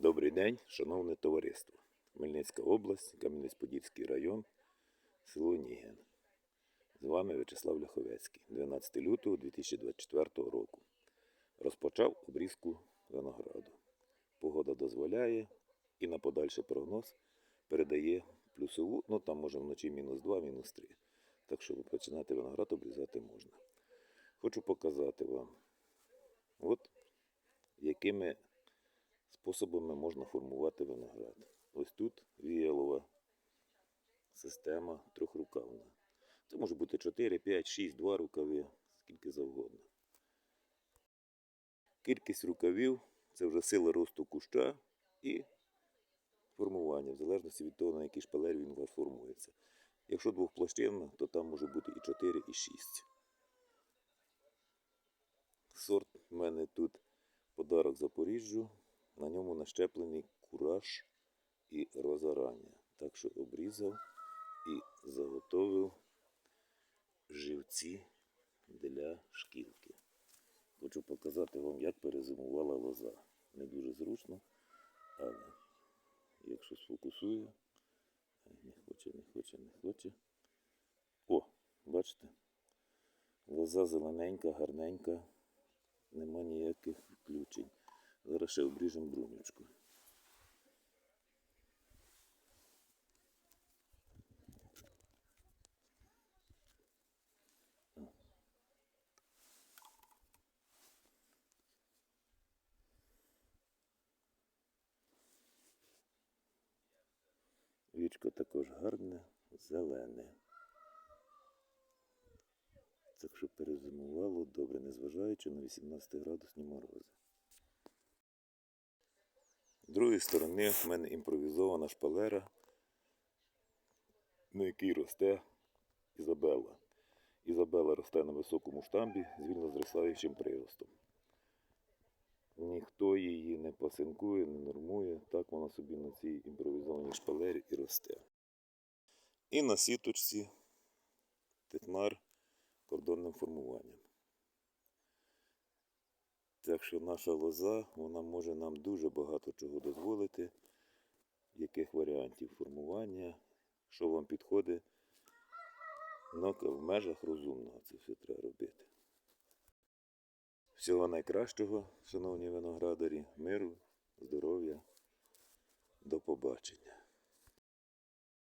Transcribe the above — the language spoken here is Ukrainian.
Добрий день, шановне товариство. Хмельницька область, Кам'янець-Подільський район, село Ніген. З вами В'ячеслав Ляховецький, 12 лютого 2024 року. Розпочав обрізку винограду. Погода дозволяє і на подальший прогноз передає плюсову, ну там може вночі мінус 2, мінус 3. Так що починати виноград обрізати можна. Хочу показати вам, от якими способами можна формувати виноград. Ось тут віялова система трьохрукавна. Це може бути 4, 5, 6, 2 рукави, скільки завгодно. Кількість рукавів це вже сила росту куща і формування, в залежності від того, на якій шпалері він у вас формується. Якщо двохплощинна, то там може бути і 4, і 6. Сорт в мене тут подарок Запоріжжю. На ньому нащеплений кураж і розорання. Так що обрізав і заготовив живці для шкілки. Хочу показати вам, як перезимувала лоза. Не дуже зручно, але якщо сфокусую, не хоче, не хоче, не хоче. О, бачите? Лоза зелененька, гарненька, нема ніяких включень. Зараз ще обріжемо брунючку. Вічко також гарне, зелене. Так що перезимувало добре, незважаючи на 18 градусні морози. З другої сторони в мене імпровізована шпалера, на якій росте Ізабела. Ізабела росте на високому штамбі з вільно зростаючим приростом. Ніхто її не пасинкує, не нормує. Так вона собі на цій імпровізованій шпалері і росте. І на сіточці технар кордонним формуванням. Так що наша лоза, вона може нам дуже багато чого дозволити, яких варіантів формування, що вам підходить. Ну, в межах розумного це все треба робити. Всього найкращого, шановні виноградарі, миру, здоров'я. До побачення.